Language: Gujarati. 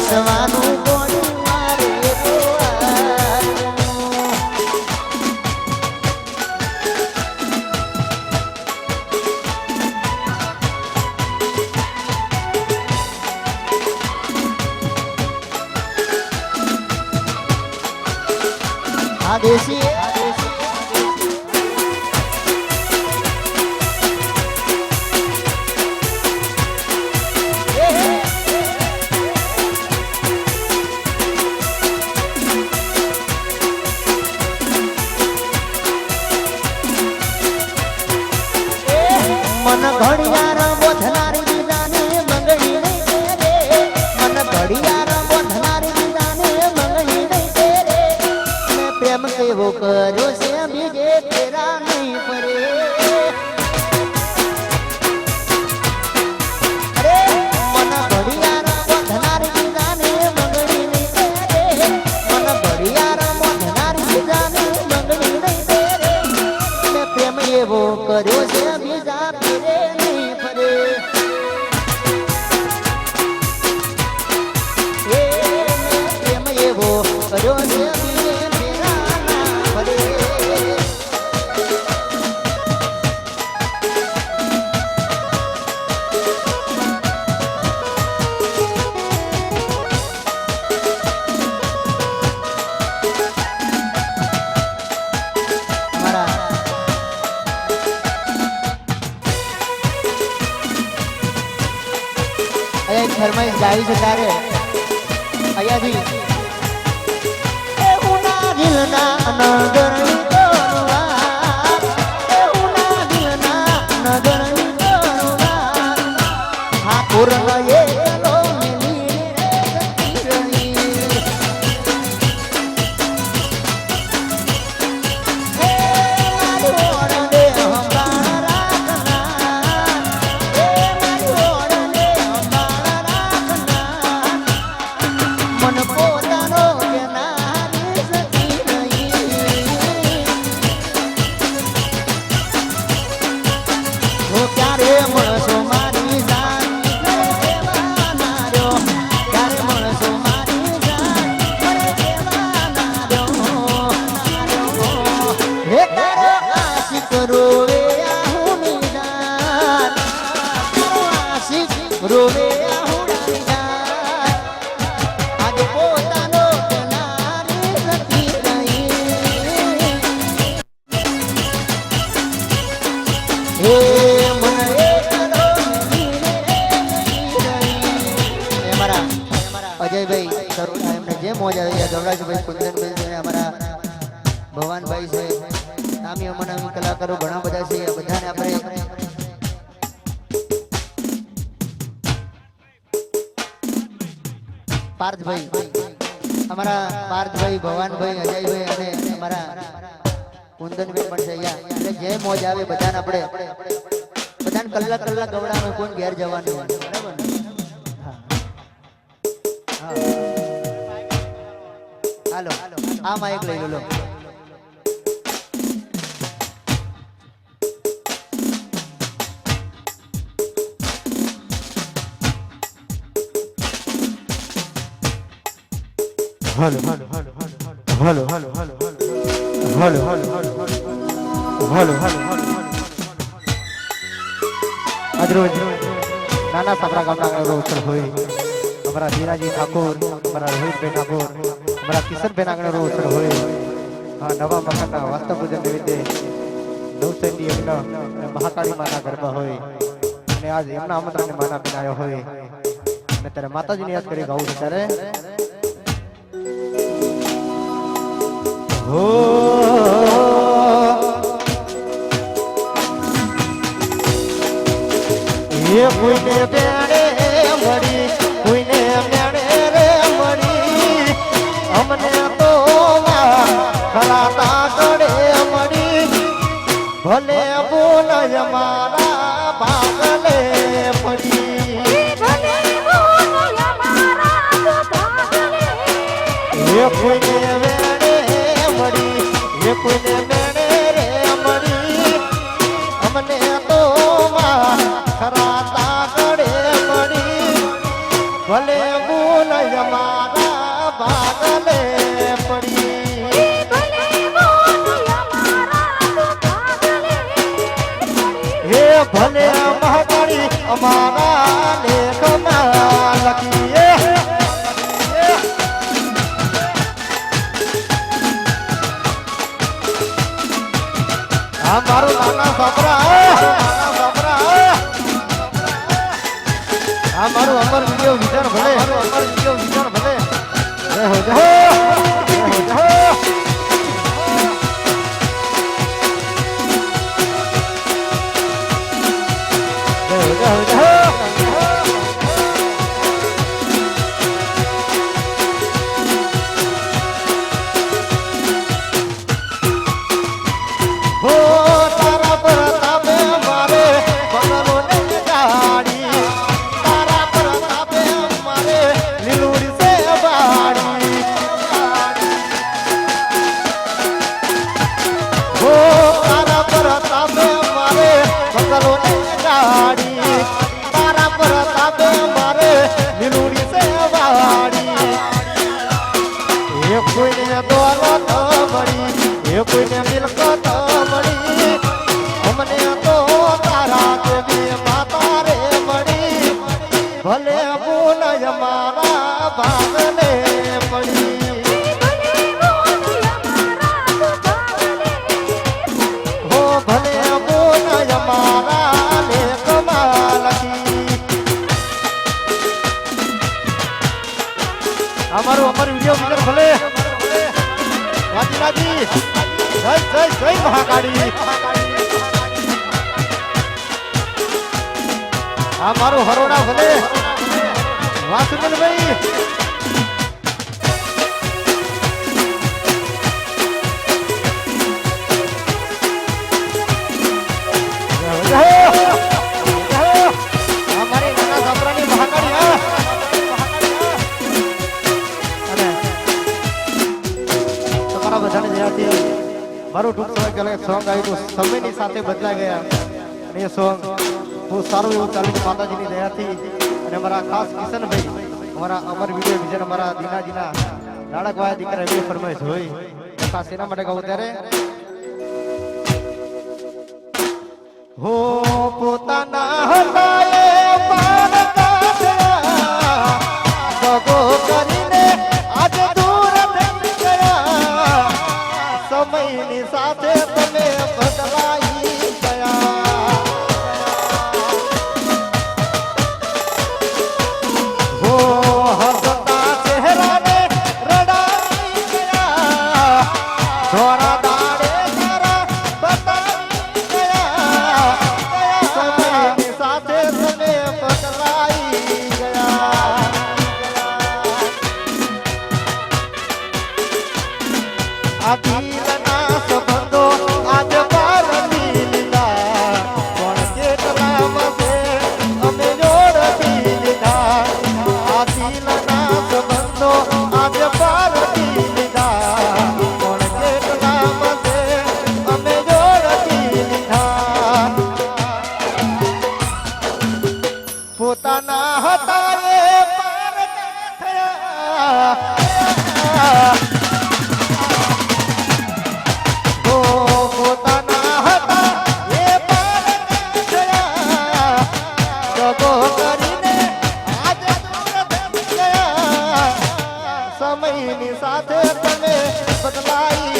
વાસવાનું પ્રેમ કેવો કર્યો છે બીજે ફેરા નહીં પડે કર્યો છે બીજા ફેરે. શરમાઈ જાય છે ત્યારે અહીંયાથી. એ ઉના દિલના નગર Corona, yeah. મોજ આવી ગયા ગવરાજભાઈ કુંદનભાઈ છે, અમારા ભવાનભાઈ છે, નામી અમનામી કલાકારો ઘણા બધા છે, બધાને આપણે પાર્થભાઈ, અમારા પાર્થભાઈ, ભવાનભાઈ, અજયભાઈ અને અમારા કુંદનભાઈ પણ છે અહીંયા એટલે જે મોજ આવે બધાને આપણે, બધાને કલાક કલાક ગવડાવે કોણ ઘેર જવાનું બરાબર હા. હા. હાલો આ માઇક લઈ લો hello hello hello hello hello hello hello hello hello hello આજરોજ નાના સાબરા ગામના રોસર હોય અમારા ધીરાજી ઠાકોર અમારા રોહિતભાઈ ઠાકોર અમારા કિશનભાઈ નાગણા રોસર હોય આ નવા મકાનના વાસ્તુ પૂજન નિમિત્તે નવસેની યજ્ઞ અને મહાકાળી માના ગરબા હોય અને આજ એમના આમંત્રણને માના પીનાયો હોય અને ત્યારે માતાજીને યાદ કરી ગાવું છે ત્યારે હો એ કોઈને બેડે મળી વિચાર ભલે વિચાર ભલે મહાકાળી. આ મારું હરોડા ભલે. વાસુદેવભાઈ. માટે બદલાઈ ગયા અને એ સોંગ બહુ સારું એવું ચાલ્યું માતાજીની દયાથી અને અમારા ખાસ કિશનભાઈ અમારા અમર વિજય વિજય અમારા દીનાજીના નાણાકવાયા દીકરા એવી ફરમાઈશ હોય ખાસ એના માટે કહું ત્યારે હો પોતાના હલાએ પારતા સગો કરીને આજે દૂર થઈ ગયા સમયની સાથે તમે બદલાઈ praia. એની સાથે તમે બદલાઈ